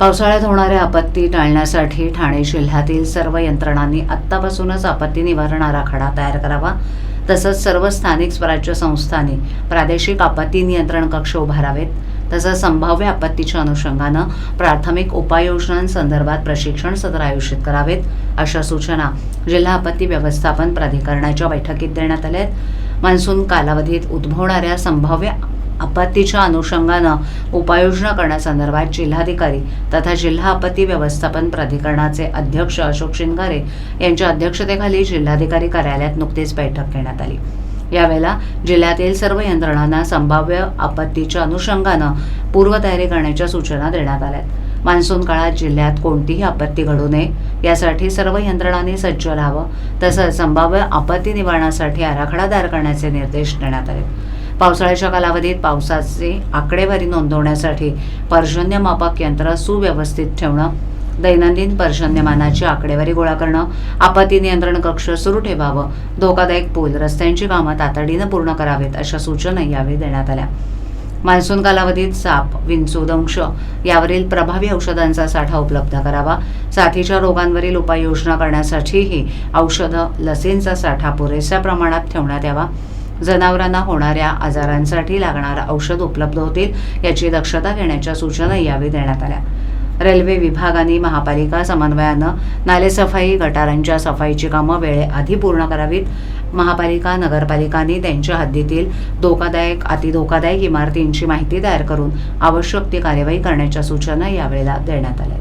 पावसाळ्यात होणाऱ्या आपत्ती टाळण्यासाठी ठाणे जिल्ह्यातील सर्व यंत्रणांनी आत्तापासूनच आपत्ती निवारण आराखडा तयार करावा. तसंच सर्व स्थानिक स्वराज्य संस्थांनी प्रादेशिक आपत्ती नियंत्रण कक्ष उभारावेत. तसंच संभाव्य आपत्तीच्या अनुषंगानं प्राथमिक उपाययोजनांसंदर्भात प्रशिक्षण सत्र आयोजित करावेत अशा सूचना जिल्हा आपत्ती व्यवस्थापन प्राधिकरणाच्या बैठकीत देण्यात आल्या आहेत. मान्सून कालावधीत उद्भवणाऱ्या संभाव्य आपत्तीच्या अनुषंगानं उपाययोजना करण्यासंदर्भात जिल्हाधिकारी तथा जिल्हा आपत्ती व्यवस्थापन प्राधिकरणाचे अध्यक्ष अशोक शिंगारे यांच्या अध्यक्षतेखाली जिल्हाधिकारी कार्यालयात नुकतीच बैठक घेण्यात आली. यावेळेला जिल्ह्यातील सर्व यंत्रणांना संभाव्य आपत्तीच्या अनुषंगानं पूर्वतयारी करण्याच्या सूचना देण्यात आल्यात. मान्सून काळात जिल्ह्यात कोणतीही आपत्ती घडू नये यासाठी सर्व यंत्रणांनी सज्ज राहावं तसंच संभाव्य आपत्ती निवारणासाठी आराखडा तयार करण्याचे निर्देश देण्यात आले पावसाळ्याच्या कालावधीत पावसाची आकडेवारी नोंदवण्यासाठी पर्जन्यमापक यंत्र सुव्यवस्थित ठेवणं दैनंदिन पर्जन्यमानाची आकडेवारी गोळा करणं आपत्ती नियंत्रण कक्ष सुरू ठेवावं धोकादायक पूल रस्त्यांची कामं तातडीनं पूर्ण करावेत अशा सूचना यावेळी देण्यात आल्या. मान्सून कालावधीत साप विंचू दंश यावरील प्रभावी औषधांचा साठा उपलब्ध करावा. साथीच्या रोगांवरील उपाययोजना करण्यासाठीही औषधं लसींचा साठा पुरेशा प्रमाणात ठेवण्यात यावा. जनावरांना होणाऱ्या आजारांसाठी लागणारं औषध उपलब्ध होतील याची दक्षता घेण्याच्या सूचना यावेळी देण्यात आल्या. रेल्वे विभागाने महापालिका समन्वयानं नालेसफाई गटारांच्या सफाईची कामं वेळेआधी पूर्ण करावीत. महापालिका नगरपालिकांनी त्यांच्या हद्दीतील धोकादायक अतिधोकादायक इमारतींची माहिती तयार करून आवश्यक ती कार्यवाही करण्याच्या सूचना यावेळेला देण्यात आल्या.